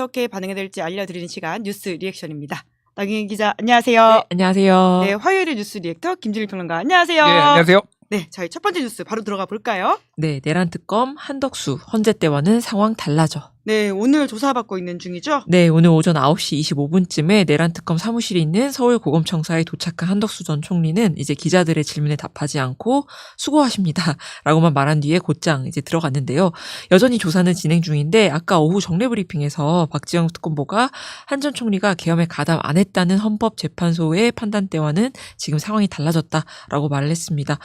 어떻게 반응해야 될지 알려드리는 시간 뉴스 리액션입니다. 나경희 기자 안녕하세요. 네, 안녕하세요. 네, 화요일의 뉴스 리액터 김준일 평론가 안녕하세요. 네, 안녕하세요. 네, 저희 첫 번째 뉴스 바로 들어가 볼까요? 네, 내란 특검 한덕수 헌재 때와는 상황 달라져. 네, 오늘 조사받고 있는 중이죠. 네, 오늘 오전 9시 25분쯤에 내란 특검 사무실이 있는 서울 고검청사에 도착한 한덕수 전 총리는 이제 기자들의 질문에 답하지 않고 수고하십니다라고만 말한 뒤에 곧장 이제 들어갔는데요. 여전히 조사는 진행 중인데 아까 오후 정례 브리핑에서 박지영 특검보가 한 전 총리가 계엄에 가담 안 했다는 헌법재판소의 판단 때와는 지금 상황이 달라졌다라고 말을 했습니다.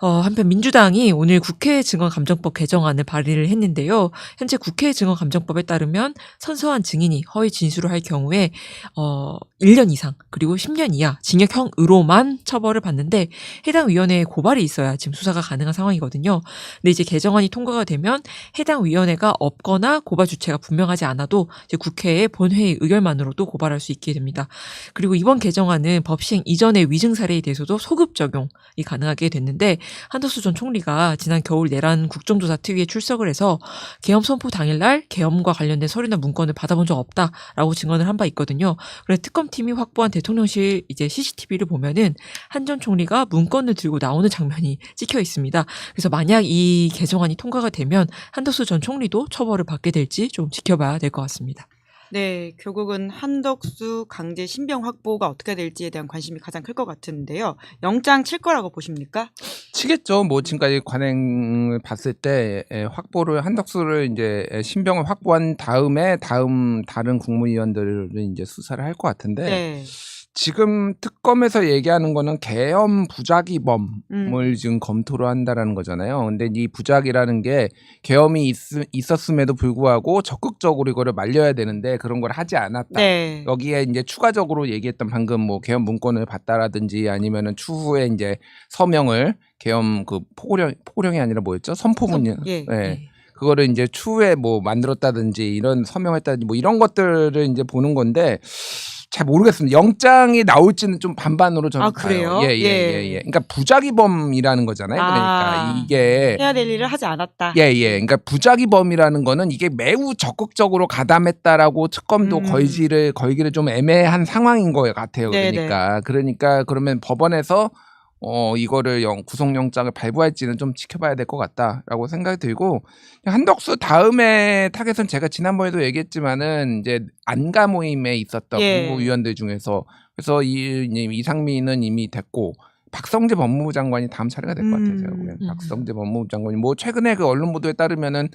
어, 한편 민주당이 오늘 국회 증 언감정법 개정안을 발의를 했는데요. 현재 국회 증언감정법에 따르면 선서한 증인이 허위 진술을 할 경우에 어 1년 이상 그리고 10년 이하 징역형으로만 처벌을 받는데 해당 위원회에 고발이 있어야 지금 수사가 가능한 상황이거든요. 근데 이제 개정안이 통과가 되면 해당 위원회가 없거나 고발 주체가 분명하지 않아도 이제 국회의 본회의 의결만으로도 고발할 수 있게 됩니다. 그리고 이번 개정안은 법 시행 이전의 위증 사례에 대해서도 소급 적용이 가능하게 됐는데 한덕수 전 총리가 지난 겨울 내란 국정조사 특위에 출석을 해서 계엄 선포 당일날 계엄과 관련된 서류나 문건을 받아본 적 없다라고 증언을 한 바 있거든요. 그래서 특검 팀이 확보한 대통령실 이제 CCTV를 보면은 한 전 총리가 문건을 들고 나오는 장면이 찍혀 있습니다. 그래서 만약 이 개정안이 통과가 되면 한덕수 전 총리도 처벌을 받게 될지 좀 지켜봐야 될 것 같습니다. 네, 결국은 한덕수 강제 신병 확보가 어떻게 될지에 대한 관심이 가장 클 것 같은데요. 영장 칠 거라고 보십니까? 치겠죠. 뭐 지금까지 관행을 봤을 때 에, 확보를 한덕수를 이제 에, 신병을 확보한 다음에 다음 다른 국무위원들을 이제 수사를 할 것 같은데 네. 지금 특검에서 얘기하는 거는 계엄 부작위범을 음. 지금 검토를 한다라는 거잖아요. 근데 이 부작이라는 게 계엄이 있, 있었음에도 불구하고 적극적으로 이거를 말려야 되는데 그런 걸 하지 않았다. 네. 여기에 이제 추가적으로 얘기했던 방금 뭐 계엄 문건을 봤다라든지 아니면은 추후에 이제 서명을 계엄 그 포고령 포고령이 아니라 뭐였죠? 선포문 선- 예. 네. 그거를 이제 추후에 뭐 만들었다든지 이런 서명했다든지 뭐 이런 것들을 이제 보는 건데 잘 모르겠습니다. 영장이 나올지는 좀 반반으로 저는 아, 그래요? 봐요. 예, 예, 예. 예, 예. 그러니까 부작위범이라는 거잖아요. 그러니까 아. 이게 해야 될 일을 하지 않았다. 예, 예. 그러니까 부작위범이라는 거는 이게 매우 적극적으로 가담했다라고 특검도 음. 걸지를 걸기를 좀 애매한 상황인 것 같아요. 네네. 그러니까 그러니까 그러면 법원에서 어 이거를 영, 구속영장을 발부할지는 좀 지켜봐야 될 것 같다라고 생각이 들고 한덕수 다음에 타겟은 제가 지난번에도 얘기했지만은 이제 안가 모임에 있었던 예. 국무위원들 중에서 그래서 이 이- 이상민은 이미 됐고 박성재 법무부 장관이 다음 차례가 될 것 같아요. 제가 보기엔 음. 박성재 법무부 장관이 뭐 최근에 그 언론 보도에 따르면은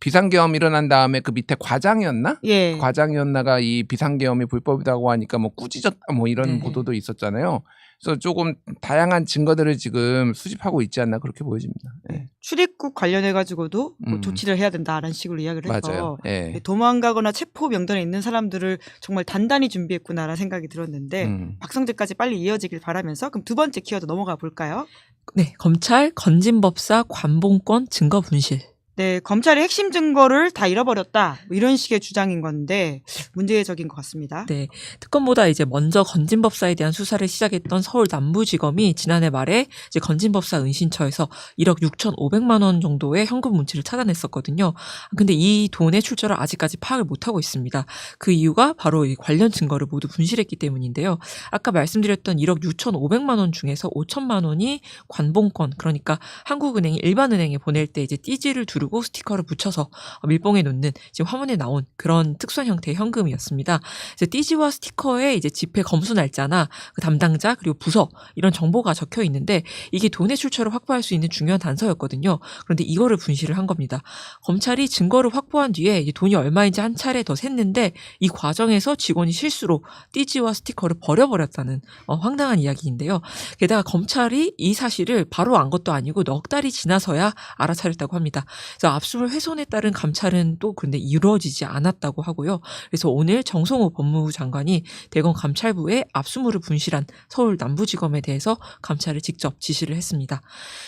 비상계엄 일어난 다음에 그 밑에 과장이었나? 예. 과장이었나가 이 비상계엄이 불법이라고 하니까 뭐 꾸짖었다 뭐 이런 네네. 보도도 있었잖아요. 그래서 조금 다양한 증거들을 지금 수집하고 있지 않나 그렇게 보여집니다. 예. 출입국 관련해 가지고도 뭐 음. 조치를 해야 된다라는 식으로 이야기를 해서 맞아요. 예. 네, 도망가거나 체포 명단에 있는 사람들을 정말 단단히 준비했구나라는 생각이 들었는데 음. 박성재까지 빨리 이어지길 바라면서 그럼 두 번째 키워드 넘어가 볼까요? 네, 검찰 건진법사 관봉권 증거 분실. 네, 검찰의 핵심 증거를 다 잃어버렸다. 뭐 이런 식의 주장인 건데 문제적인 것 같습니다. 네, 특검보다 이제 먼저 건진법사에 대한 수사를 시작했던 서울 남부지검이 지난해 말에 이제 건진법사 은신처에서 1억 6,500만 원 정도의 현금 문치를 찾아냈었거든요. 근데 이 돈의 출처를 아직까지 파악을 못 하고 있습니다. 그 이유가 바로 이 관련 증거를 모두 분실했기 때문인데요. 아까 말씀드렸던 1억 6,500만 원 중에서 5천만 원이 관봉권, 그러니까 한국은행이 일반은행에 보낼 때 이제 띠지를 두르 고 스티커를 붙여서 밀봉해 놓는 지금 화면에 나온 그런 특수한 형태의 현금이었습니다. 그래서 띠지와 스티커에 이제 집회 검수 날짜나 그 담당자 그리고 부서 이런 정보가 적혀 있는데 이게 돈의 출처를 확보할 수 있는 중요한 단서였거든요. 그런데 이거를 분실을 한 겁니다. 검찰이 증거를 확보한 뒤에 이 돈이 얼마인지 한 차례 더 셌는데 이 과정에서 직원이 실수로 띠지와 스티커를 버려버렸다는 어, 황당한 이야기인데요. 게다가 검찰이 이 사실을 바로 안 것도 아니고 넉 달이 지나서야 알아차렸다고 합니다. 그래서 압수물 훼손에 따른 감찰은 또 근데 이루어지지 않았다고 하고요. 그래서 오늘 정성호 법무부 장관이 대검 감찰부에 압수물을 분실한 서울 남부지검에 대해서 감찰을 직접 지시를 했습니다.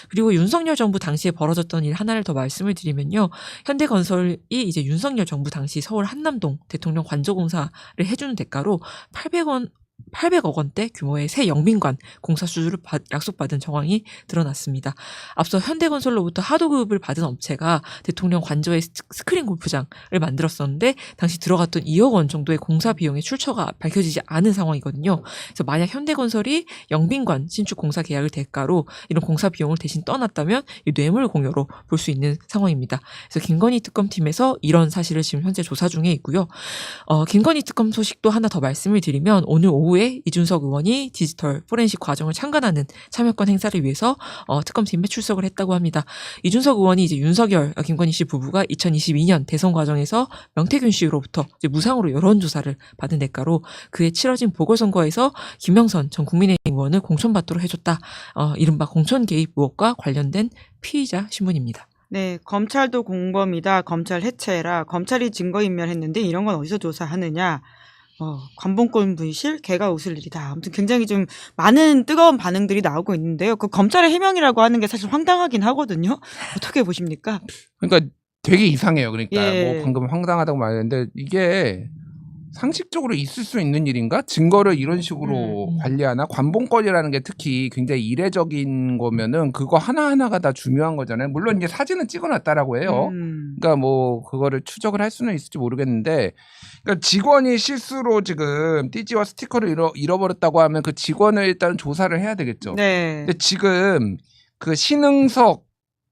그리고 윤석열 정부 당시에 벌어졌던 일 하나를 더 말씀을 드리면요. 현대건설이 이제 윤석열 정부 당시 서울 한남동 대통령 관저공사를 해주는 대가로 800원 800억 원대 규모의 새 영빈관 공사 수주를 받- 약속받은 정황이 드러났습니다. 앞서 현대건설로부터 하도급을 받은 업체가 대통령 관저에 스- 스크린 골프장을 만들었었는데 당시 들어갔던 2억 원 정도의 공사 비용의 출처가 밝혀지지 않은 상황이거든요. 그래서 만약 현대건설이 영빈관 신축 공사 계약을 대가로 이런 공사 비용을 대신 떠났다면 이 뇌물 공여로 볼 수 있는 상황입니다. 그래서 김건희 특검팀에서 이런 사실을 지금 현재 조사 중에 있고요. 어, 김건희 특검 소식도 하나 더 말씀을 드리면 오늘 오후 에 이준석 의원이 디지털 포렌식 과정을 참관하는 참여권 행사를 위해서 어, 특검팀에 출석을 했다고 합니다. 이준석 의원이 이제 윤석열, 어, 김건희 씨 부부가 2022년 대선 과정에서 명태균 씨로부터 이제 무상으로 여론조사를 받은 대가로 그에 치러진 보궐선거에서 김영선 전 국민의힘 의원을 공천받도록 해줬다. 어, 이른바 공천 개입 의혹과 관련된 피의자 신문입니다. 네, 검찰도 공범이다. 검찰 해체해라. 검찰이 증거인멸했는데 이런 건 어디서 조사하느냐. 어, 관봉권 분실, 개가 웃을 일이다. 아무튼 굉장히 좀 많은 뜨거운 반응들이 나오고 있는데요. 그 검찰의 해명이라고 하는 게 사실 황당하긴 하거든요. 어떻게 보십니까? 그러니까 되게 이상해요. 그러니까 예. 뭐 방금 황당하다고 말했는데 이게 상식적으로 있을 수 있는 일인가? 증거를 이런 식으로 음. 관리하나? 관봉권이라는 게 특히 굉장히 이례적인 거면은 그거 하나하나가 다 중요한 거잖아요. 물론 이제 사진은 찍어놨다라고 해요. 음. 그러니까 뭐 그거를 추적을 할 수는 있을지 모르겠는데 그러니까 직원이 실수로 지금 띠지와 스티커를 잃어, 잃어버렸다고 하면 그 직원을 일단 조사를 해야 되겠죠. 네. 근데 지금 그 신흥석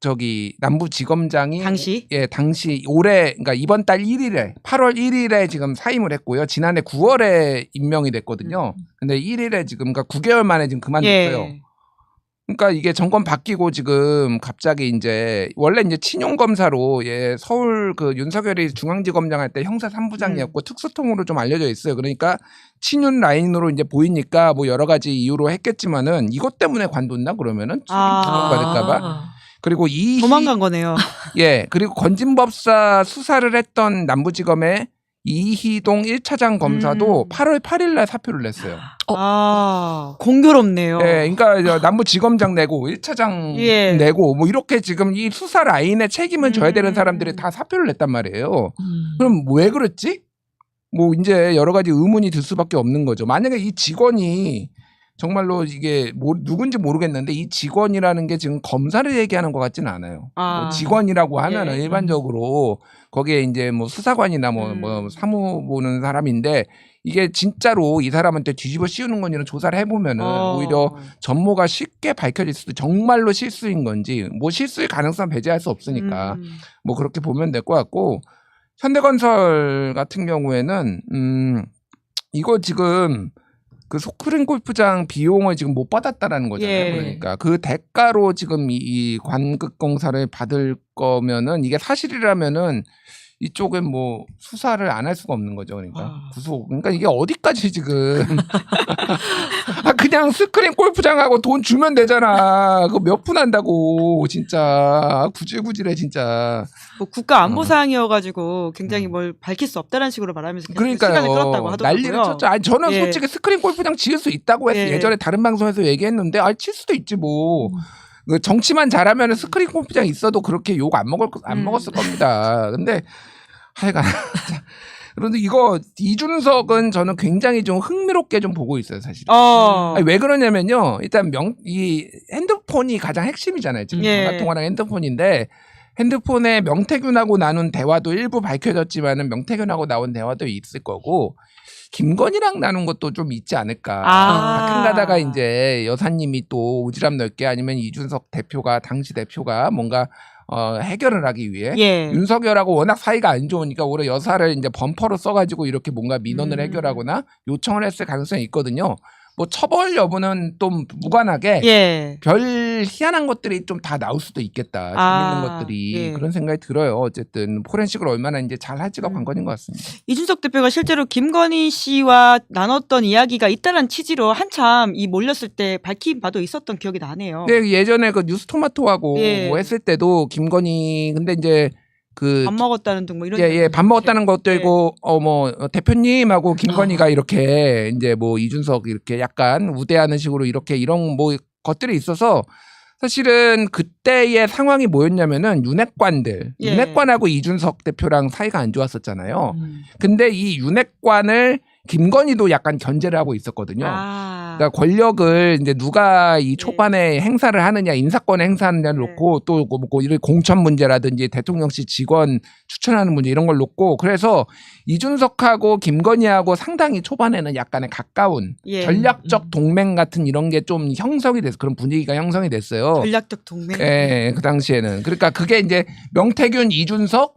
저기 남부지검장이 당시? 예 당시 올해 그러니까 이번 달 1일에 8월 1일에 지금 사임을 했고요. 지난해 9월에 임명이 됐거든요. 근데 1일에 지금 그러니까 9개월 만에 지금 그만뒀어요. 예. 그러니까 이게 정권 바뀌고 지금 갑자기 이제 원래 이제 친용 검사로 예 서울 그 윤석열이 중앙지검장 할 때 형사 3부장이었고 음. 특수통으로 좀 알려져 있어요. 그러니까 친윤 라인으로 이제 보이니까 뭐 여러 가지 이유로 했겠지만은 이것 때문에 관뒀나 그러면은 아. 가 될까봐. 그리고 이 도망간 거네요. 예 그리고 건진법사 수사를 했던 남부지검의 이희동 1차장 검사도 음. 8월 8일 날 사표를 냈어요. 어. 아, 공교롭네요. 예, 그러니까 저 남부지검장 내고 1차장 예. 내고 뭐 이렇게 지금 이 수사 라인에 책임을 져야 되는 음. 사람들이 다 사표를 냈단 말이에요. 음. 그럼 왜 그랬지? 뭐 이제 여러 가지 의문이 들 수밖에 없는 거죠. 만약에 이 직원이 정말로 이게 뭐 누군지 모르겠는데 이 직원이라는 게 지금 검사를 얘기하는 것 같지는 않아요. 아. 뭐 직원이라고 하면 은 예. 일반적으로 거기에 이제 뭐 수사관이나 뭐, 음. 뭐 사무 보는 사람인데 이게 진짜로 이 사람한테 뒤집어 씌우는 건지는 조사를 해보면은 어. 오히려 전모가 쉽게 밝혀질 수도 정말로 실수인 건지 뭐 실수의 가능성 배제할 수 없으니까 음. 뭐 그렇게 보면 될 것 같고 현대건설 같은 경우에는 음 이거 지금 그 소크린 골프장 비용을 지금 못 받았다라는 거잖아요. 예. 그러니까 그 대가로 지금 이, 이 관극 공사를 받을 거면은 이게 사실이라면은 이쪽은 뭐 수사를 안 할 수가 없는 거죠. 그러니까 아. 구속. 그러니까 이게 어디까지 지금 아 그냥 스크린 골프장하고 돈 주면 되잖아. 그거 몇푼 한다고 진짜 구질구질해 진짜. 뭐 국가 어. 안보 사항이어가지고 굉장히 뭘 밝힐 수 없다는 식으로 말하면서 계속 그러니까요. 시간을 끌었다고 하더라고요. 난리를 쳤죠. 아니 저는 예. 솔직히 스크린 골프장 지을 수 있다고 했어. 예. 예. 전에 다른 방송에서 얘기했는데 아 칠 수도 있지 뭐. 그 정치만 잘하면 스크린 골프장 있어도 그렇게 욕 안 먹을 거- 안 음. 먹었을 겁니다. 근데 하여간 자, 그런데 이거 이준석은 저는 굉장히 좀 흥미롭게 좀 보고 있어요, 사실. 어. 아니, 왜 그러냐면요. 일단 명, 이 핸드폰이 가장 핵심이잖아요. 지금 예. 전화 통화랑 핸드폰인데 핸드폰에 명태균하고 나눈 대화도 일부 밝혀졌지만은 명태균하고 나온 대화도 있을 거고 김건희랑 나눈 것도 좀 있지 않을까. 아. 가끔 가다가 이제 여사님이 또 오지랖 넓게 아니면 이준석 대표가 당시 대표가 뭔가 어, 해결을 하기 위해 예. 윤석열하고 워낙 사이가 안 좋으니까 올해 여사를 이제 범퍼로 써가지고 이렇게 뭔가 민원을 음. 해결하거나 요청을 했을 가능성이 있거든요. 뭐 처벌 여부는 좀 무관하게 예. 별 희한한 것들이 좀 다 나올 수도 있겠다. 아, 재밌는 것들이 예. 그런 생각이 들어요. 어쨌든 포렌식을 얼마나 이제 잘 할지가 음. 관건인 것 같습니다. 이준석 대표가 실제로 김건희 씨와 나눴던 이야기가 있다는 취지로 한참 이 몰렸을 때 밝힌 바도 있었던 기억이 나네요. 근데 예전에 그 뉴스 토마토하고 예. 뭐 했을 때도 김건희 근데 이제 그 밥 먹었다는 등뭐 이런. 예, 예, 밥 먹었다는 것도 예. 있고, 어, 뭐, 어, 대표님하고 김건희가 이렇게, 이제 뭐, 이준석 이렇게 약간 우대하는 식으로 이렇게 이런 뭐, 것들이 있어서, 사실은 그때의 상황이 뭐였냐면은, 윤핵관들, 예. 윤핵관하고 이준석 대표랑 사이가 안 좋았었잖아요. 음. 근데 이 윤핵관을 김건희도 약간 견제를 하고 있었거든요. 아. 그러니까 권력을 이제 누가 이 초반에 행사를 하느냐, 인사권 행사하느냐를 네. 놓고 또뭐 이런 공천 문제라든지 대통령실 직원 추천하는 문제 이런 걸 놓고 그래서 이준석하고 김건희하고 상당히 초반에는 약간의 가까운 예. 전략적 음. 동맹 같은 이런 게 좀 형성이 됐어 그런 분위기가 형성이 됐어요. 전략적 동맹. 예, 그 당시에는 그러니까 그게 이제 명태균, 이준석,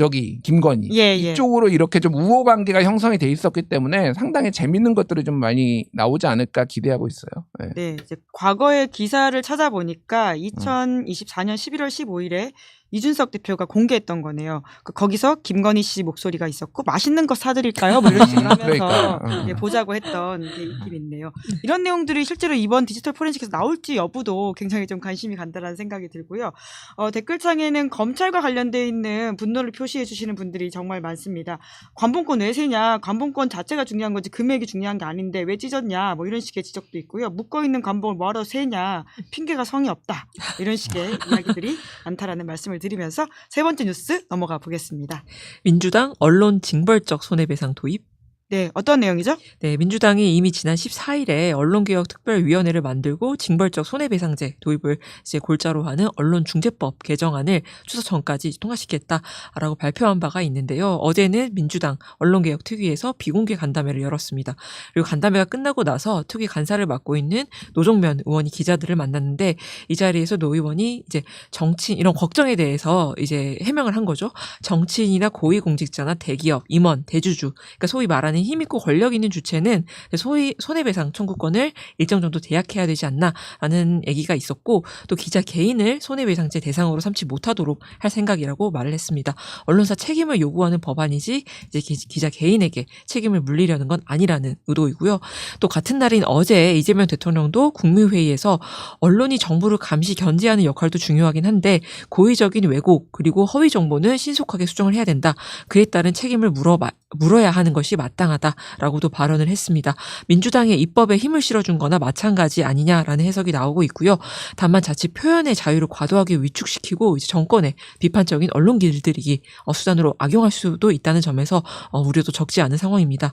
저기 김건희 예, 예. 이쪽으로 이렇게 좀 우호 관계가 형성이 돼 있었기 때문에 상당히 재밌는 것들이 좀 많이 나오지 않을까 기대하고 있어요. 예. 네, 이제 과거의 기사를 찾아보니까 음. 2024년 11월 15일에 이준석 대표가 공개했던 거네요. 그 거기서 김건희 씨 목소리가 있었고 맛있는 거 사드릴까요? 뭐 이런 식으로 하면서 그러니까. 예, 보자고 했던 게 있긴 있네요. 이런 내용들이 실제로 이번 디지털 포렌식에서 나올지 여부도 굉장히 좀 관심이 간다라는 생각이 들고요. 어, 댓글창에는 검찰과 관련돼 있는 분노를 표시해 주시는 분들이 정말 많습니다. 관봉권 왜 세냐? 관봉권 자체가 중요한 거지 금액이 중요한 게 아닌데 왜 찢었냐? 뭐 이런 식의 지적도 있고요. 묶어 있는 관봉을 뭐하러 세냐? 핑계가 성이 없다. 이런 식의 이야기들이 많다라는 말씀을 드리면서 세 번째 뉴스 넘어가 보겠습니다. 민주당 언론 징벌적 손해배상 도입. 네, 어떤 내용이죠? 네, 민주당이 이미 지난 14일에 언론개혁특별위원회를 만들고 징벌적 손해배상제 도입을 이제 골자로 하는 언론중재법 개정안을 추석 전까지 통과시켰다라고 발표한 바가 있는데요. 어제는 민주당 언론개혁특위에서 비공개 간담회를 열었습니다. 그리고 간담회가 끝나고 나서 특위 간사를 맡고 있는 노종면 의원이 기자들을 만났는데 이 자리에서 노 의원이 이제 정치인 이런 걱정에 대해서 이제 해명을 한 거죠. 정치인이나 고위공직자나 대기업, 임원, 대주주, 그러니까 소위 말하는 힘 있고 권력 있는 주체는 소위 손해배상 청구권을 일정 정도 대약해야 되지 않나라는 얘기가 있었고 또 기자 개인을 손해배상제 대상으로 삼지 못하도록 할 생각이라고 말을 했습니다. 언론사 책임을 요구하는 법안이지 이제 기- 기자 개인에게 책임을 물리려는 건 아니라는 의도이고요. 또 같은 날인 어제 이재명 대통령도 국무회의에서 언론이 정부를 감시 견제하는 역할도 중요하긴 한데 고의적인 왜곡 그리고 허위 정보는 신속하게 수정을 해야 된다. 그에 따른 책임을 물어 물어야 하는 것이 마땅 하다라고도 발언을 했습니다. 민주당의 입법에 힘을 실어준 거나 마찬가지 아니냐라는 해석이 나오고 있고요. 다만 자칫 표현의 자유를 과도하게 위축시키고 이제 정권의 비판적인 언론 길들이기 어, 수단으로 악용할 수도 있다는 점에서 어, 우려도 적지 않은 상황입니다.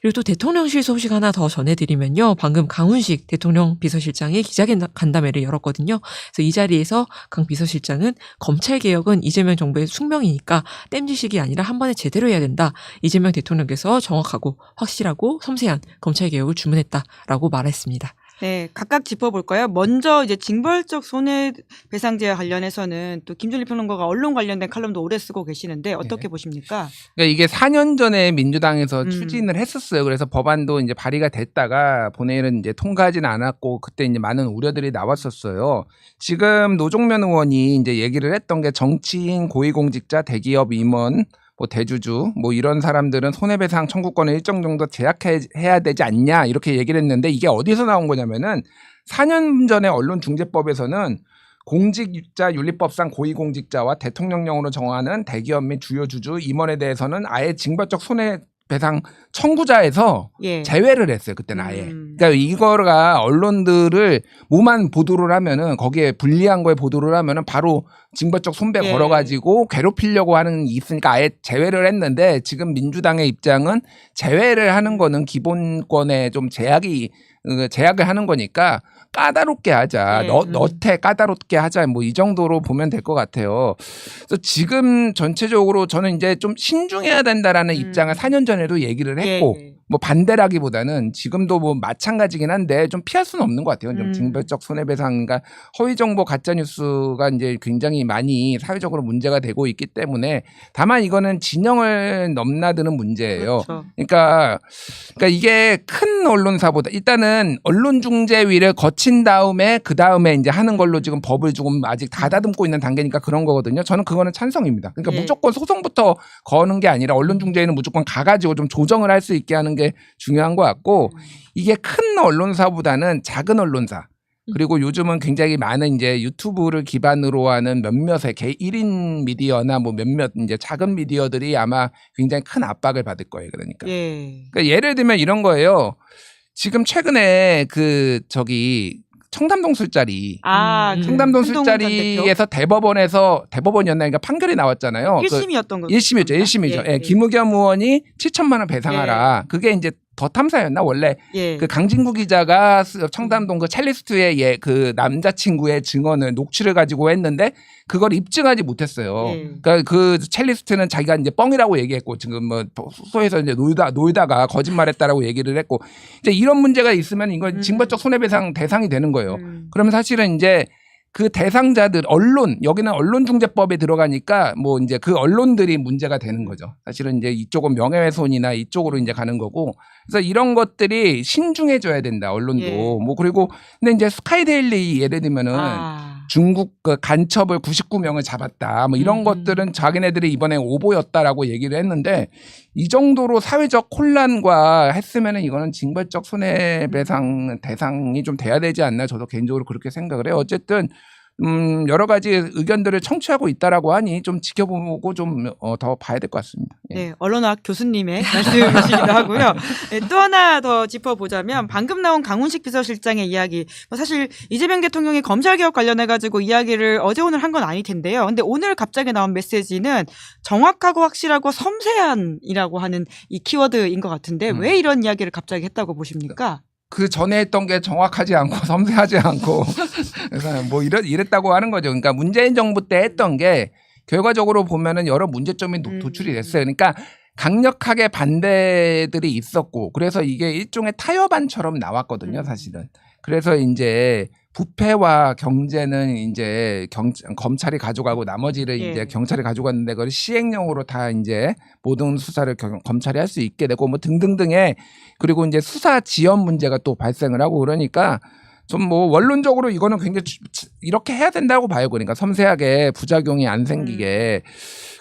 그리고 또 대통령실 소식 하나 더 전해드리면요. 방금 강훈식 대통령 비서실장이 기자간담회를 열었거든요. 그래서 이 자리에서 강 비서실장은 검찰 개혁은 이재명 정부의 숙명이니까 땜지식이 아니라 한 번에 제대로 해야 된다. 이재명 대통령께서 정확 하고 확실하고 섬세한 검찰 개혁을 주문했다라고 말했습니다. 네, 각각 짚어볼까요? 먼저 이제 징벌적 손해배상제와 관련해서는 또 김준일 평론가가 언론 관련된 칼럼도 오래 쓰고 계시는데 어떻게 네. 보십니까? 그러니까 이게 4년 전에 민주당에서 음. 추진을 했었어요. 그래서 법안도 이제 발의가 됐다가 본회의는 이제 통과하지는 않았고 그때 이제 많은 우려들이 나왔었어요. 지금 노종면 의원이 이제 얘기를 했던 게 정치인, 고위공직자, 대기업 임원, 뭐 대주주 뭐 이런 사람들은 손해배상 청구권을 일정 정도 제약해야 되지 않냐 이렇게 얘기를 했는데 이게 어디서 나온 거냐면은 4년 전에 언론중재법에서는 공직자 윤리법상 고위공직자와 대통령령으로 정하는 대기업 및 주요 주주 임원에 대해서는 아예 징벌적 손해 배상 청구자에서 예. 제외를 했어요 그때는 아예. 음. 그러니까 이거가 언론들을 뭐만 보도를 하면은 거기에 불리한 거에 보도를 하면은 바로 징벌적 손배 예. 걸어가지고 괴롭히려고 하는 게 있으니까 아예 제외를 했는데 지금 민주당의 입장은 제외를 하는 거는 기본권에 좀 제약이 어, 제약을 하는 거니까 까다롭게 하자. 예. 너, 음. 너태 까다롭게 하자. 뭐 이 정도로 보면 될 것 같아요. 그래서 지금 전체적으로 저는 이제 좀 신중해야 된다라는 음. 입장을 4년 전에도 얘기를 했고 예. 뭐 반대라기보다는 지금도 뭐 마찬가지긴 한데 좀 피할 수는 없는 것 같아요. 좀 음. 징벌적 손해배상, 그러니까 허위 정보, 가짜 뉴스가 이제 굉장히 많이 사회적으로 문제가 되고 있기 때문에 다만 이거는 진영을 넘나드는 문제예요. 그렇죠. 그러니까 그러니까 이게 큰 언론사보다 일단은 언론 중재위를 거친 다음에 그 다음에 이제 하는 걸로 지금 법을 조금 아직 다다듬고 있는 단계니까 그런 거거든요. 저는 그거는 찬성입니다. 그러니까 예. 무조건 소송부터 거는 게 아니라 언론 중재위는 무조건 가가지고 좀 조정을 할 수 있게 하는 게 중요한 것 같고 이게 큰 언론사보다는 작은 언론사 그리고 요즘은 굉장히 많은 이제 유튜브를 기반으로 하는 몇몇의 개 1인 미디어나 뭐 몇몇 이제 작은 미디어들이 아마 굉장히 큰 압박을 받을 거예요. 그러니까. 예. 그러니까 예를 들면 이런 거예요. 지금 최근에 그 저기 청담동 술자리. 아, 음, 그 청담동 한동훈 전 술자리에서 대법원에서 대법원이었나 그러니까 판결이 나왔잖아요. 그 1심이었던 거. 1심이었죠. 1심이죠. 예, 김의겸 의원이 7천만 원 배상하라. 그게 이제 더 탐사였나 원래 예. 그 강진구 기자가 스- 청담동 그 찰리스트의 예, 그 남자친구의 증언을 녹취를 가지고 했는데 그걸 입증하지 못했어요. 예. 그러니까 그 찰리스트는 자기가 이제 뻥이라고 얘기했고 지금 뭐 소에서 이제 놀다 놀다가 거짓말했다라고 얘기를 했고 이제 이런 문제가 있으면 이건 음. 징벌적 손해배상 대상이 되는 거예요. 음. 그러면 사실은 이제 그 대상자들 언론 여기는 언론중재법에 들어가니까 뭐 이제 그 언론들이 문제가 되는 거죠. 사실은 이제 이쪽은 명예훼손이나 이쪽으로 이제 가는 거고 그래서 이런 것들이 신중해져야 된다 언론도 예. 뭐 그리고 근데 이제 스카이데일리 예를 들면은 아. 중국 그 간첩을 99명을 잡았다. 뭐 이런 음. 것들은 자기네들이 이번에 오보였다라고 얘기를 했는데 이 정도로 사회적 혼란과 했으면은 이거는 징벌적 손해배상 대상이 좀 돼야 되지 않나 저도 개인적으로 그렇게 생각을 해요. 어쨌든 음 여러 가지 의견들을 청취하고 있다라고 하니 좀 지켜보고 좀 어, 더 봐야 될 것 같습니다. 예. 네, 언론학 교수님의 말씀이시기도 하고요. 네, 또 하나 더 짚어보자면 방금 나온 강훈식 비서실장의 이야기. 뭐 사실 이재명 대통령이 검찰 개혁 관련해 가지고 이야기를 어제 오늘 한 건 아닐 텐데요. 근데 오늘 갑자기 나온 메시지는 정확하고 확실하고 섬세한이라고 하는 이 키워드인 것 같은데 음. 왜 이런 이야기를 갑자기 했다고 보십니까? 그 전에 했던 게 정확하지 않고 섬세하지 않고 그래서 뭐 이랬, 이랬다고 하는 거죠. 그러니까 문재인 정부 때 했던 게 결과적으로 보면은 여러 문제점이 노- 음. 도출이 됐어요. 그러니까 강력하게 반대들이 있었고 그래서 이게 일종의 타협안처럼 나왔거든요, 음. 사실은. 그래서 이제 부패와 경제는 이제 경, 검찰이 가져가고 나머지를 예. 이제 경찰이 가져갔는데 그걸 시행령으로 다 이제 모든 수사를 경- 검찰이 할 수 있게 되고 뭐 등등등의 그리고 이제 수사 지연 문제가 또 발생을 하고 그러니까 좀 뭐 원론적으로 이거는 굉장히 이렇게 해야 된다고 봐요. 그러니까 섬세하게 부작용이 안 생기게.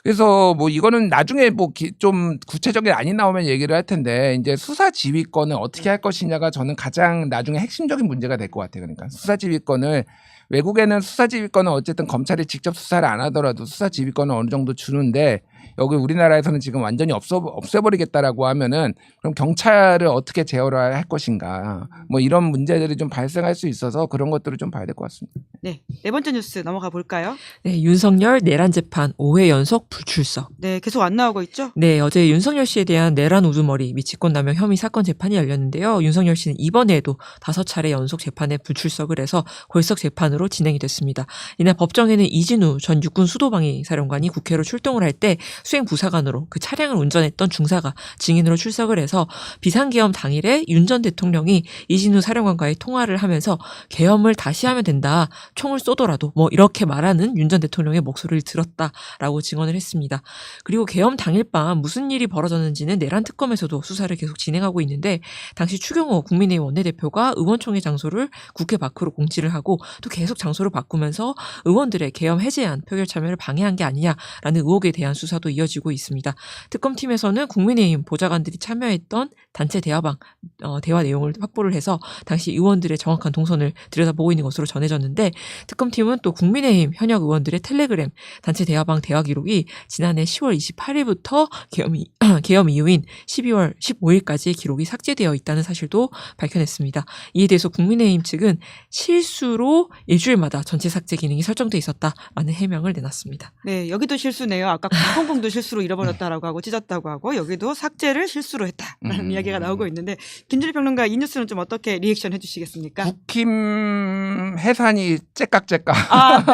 그래서 뭐 이거는 나중에 뭐 좀 구체적인 안이 나오면 얘기를 할 텐데 이제 수사 지휘권을 어떻게 할 것이냐가 저는 가장 나중에 핵심적인 문제가 될 것 같아요. 그러니까 수사 지휘권을 외국에는 수사 지휘권은 어쨌든 검찰이 직접 수사를 안 하더라도 수사 지휘권을 어느 정도 주는데 여기 우리나라에서는 지금 완전히 없어 없애버리겠다라고 하면은 그럼 경찰을 어떻게 제어를 할 것인가 뭐 이런 문제들이 좀 발생할 수 있어서 그런 것들을 좀 봐야 될 것 같습니다. 네, 네 번째 뉴스 넘어가 볼까요? 네, 윤석열 내란 재판 5회 연속 불출석. 네, 계속 안 나오고 있죠? 네, 어제 윤석열 씨에 대한 내란 우두머리 미치권 남용 혐의 사건 재판이 열렸는데요. 윤석열 씨는 이번에도 다섯 차례 연속 재판에 불출석을 해서 골석 재판으로 진행이 됐습니다. 이날 법정에는 이진우 전 육군 수도방위 사령관이 국회로 출동을 할 때 수행 부사관으로 그 차량을 운전했던 중사가 증인으로 출석을 해서 비상계엄 당일에 윤 전 대통령이 이진우 사령관과의 통화를 하면서 계엄을 다시 하면 된다. 총을 쏘더라도 뭐 이렇게 말하는 윤 전 대통령의 목소리를 들었다라고 증언을 했습니다. 그리고 계엄 당일 밤 무슨 일이 벌어졌는지는 내란 특검에서도 수사를 계속 진행하고 있는데 당시 추경호 국민의힘 원내대표가 의원총회 장소를 국회 밖으로 공지를 하고 또 계속 장소를 바꾸면서 의원들의 계엄 해제안 표결 참여를 방해한 게 아니냐라는 의혹에 대한 수사도 이어지고 있습니다. 특검팀에서는 국민의힘 보좌관들이 참여했던 단체 대화방 어, 대화 내용을 확보를 해서 당시 의원들의 정확한 동선을 들여다보고 있는 것으로 전해졌는데 특검팀은 또 국민의힘 현역 의원들의 텔레그램 단체 대화방 대화 기록이 지난해 10월 28일부터 계엄, 이- 계엄 이후인 12월 15일까지 기록이 삭제되어 있다는 사실도 밝혀냈습니다. 이에 대해서 국민의힘 측은 실수로 일주일마다 전체 삭제 기능이 설정돼 있었다라는 해명을 내놨습니다. 네, 여기도 실수네요. 아까 공공도 실수로 잃어버렸다라고 하고 찢었다고 하고 여기도 삭제를 실수로 했다라는 음. 이야기가 나오고 있는데 김준일 평론가 이 뉴스는 좀 어떻게 리액션 해주시겠습니까? 국힘 해산이 째깍째깍 아,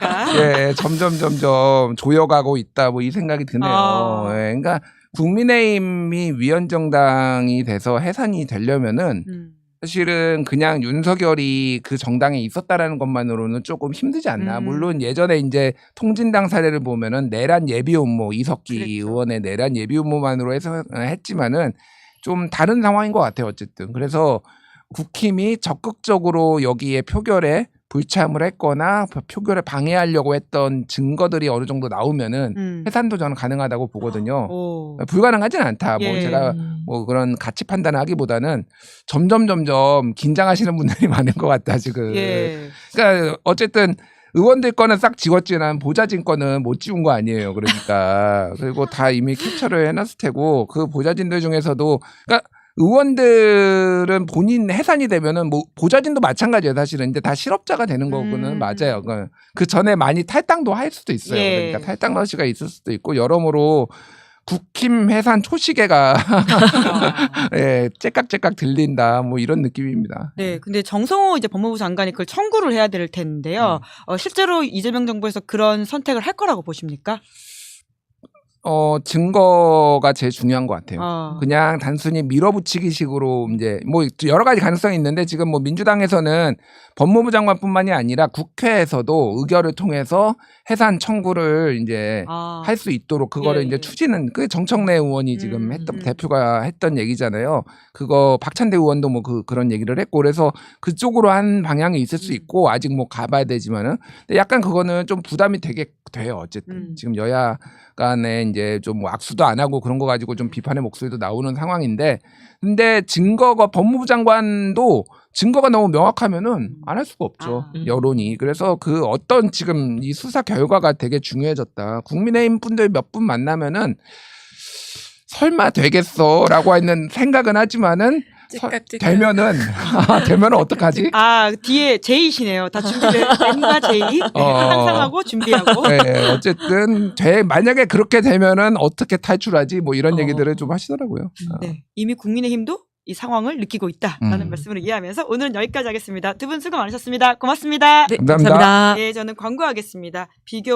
아, 예, 점점 점점 조여가고 있다 뭐 이 생각이 드네요. 아. 예, 그러니까 국민의힘이 위원정당이 돼서 해산이 되려면은 음, 사실은 그냥 윤석열이 그 정당에 있었다라는 것만으로는 조금 힘들지 않나. 음. 물론 예전에 이제 통진당 사례를 보면은 내란 예비 음모 이석기 그랬죠. 의원의 내란 예비 음모만으로 해서 어, 했지만은 좀 다른 상황인 것 같아요. 어쨌든 그래서 국힘이 적극적으로 여기에 표결에 불참을 했거나 표결에 방해하려고 했던 증거들이 어느 정도 나오면은 음. 해산도 저는 가능하다고 보거든요. 오. 불가능하진 않다. 뭐 예. 제가 음. 뭐 그런 가치 판단하기보다는 점점 점점 긴장하시는 분들이 많은 것 같다 지금. 예. 그러니까 어쨌든 의원들 거는 싹 지웠지만 보좌진 거는 못 지운 거 아니에요. 그러니까 그리고 다 이미 캡처를 해놨을 테고 그 보좌진들 중에서도 그러니까 의원들은 본인 해산이 되면은 뭐 보좌진도 마찬가지예요 사실은 근데 다 실업자가 되는 거고는 음. 맞아요. 그, 그 전에 많이 탈당도 할 수도 있어요. 예. 그러니까 탈당 러시가 있을 수도 있고 여러모로 국힘 해산 초시계가 아. 예, 째깍째깍 들린다 뭐 이런 느낌입니다. 네, 근데 정성호 이제 법무부 장관이 그걸 청구를 해야 될 텐데요. 어, 실제로 이재명 정부에서 그런 선택을 할 거라고 보십니까? 어 증거가 제일 중요한 것 같아요. 어. 그냥 단순히 밀어붙이기 식으로 이제 뭐 여러 가지 가능성이 있는데 지금 뭐 민주당에서는 법무부 장관뿐만이 아니라 국회에서도 의결을 통해서 해산 청구를 이제 아. 할 수 있도록 그거를 예, 이제 예. 추진은 그 정청래 의원이 지금 음, 했던 음. 대표가 했던 얘기잖아요. 그거 박찬대 의원도 뭐 그 그런 얘기를 했고 그래서 그쪽으로 한 방향이 있을 수 음. 있고 아직 뭐 가봐야 되지만은 근데 약간 그거는 좀 부담이 되게 돼요. 어쨌든 음. 지금 여야 간에 이제 좀 뭐 악수도 안 하고 그런 거 가지고 좀 비판의 목소리도 나오는 상황인데 근데 증거가 법무부 장관도 증거가 너무 명확하면은 안 할 수가 없죠. 아. 음. 여론이. 그래서 그 어떤 지금 이 수사 결과가 되게 중요해졌다. 국민의힘 분들 몇 분 만나면은 설마 되겠어라고 하는 생각은 하지만은 서- 되면은 아, 되면은 어떡하지? 아, 뒤에 제이시네요. 다 준비를 M과 제이 네, 어. 상상하고 준비하고. 네, 어쨌든 돼 만약에 그렇게 되면은 어떻게 탈출하지? 뭐 이런 어. 얘기들을 좀 하시더라고요. 어. 네, 이미 국민의힘도 이 상황을 느끼고 있다라는 음. 말씀을 이해하면서 오늘은 여기까지 하겠습니다. 두 분 수고 많으셨습니다. 고맙습니다. 네, 감사합니다. 감사합니다. 네, 저는 광고하겠습니다. 비교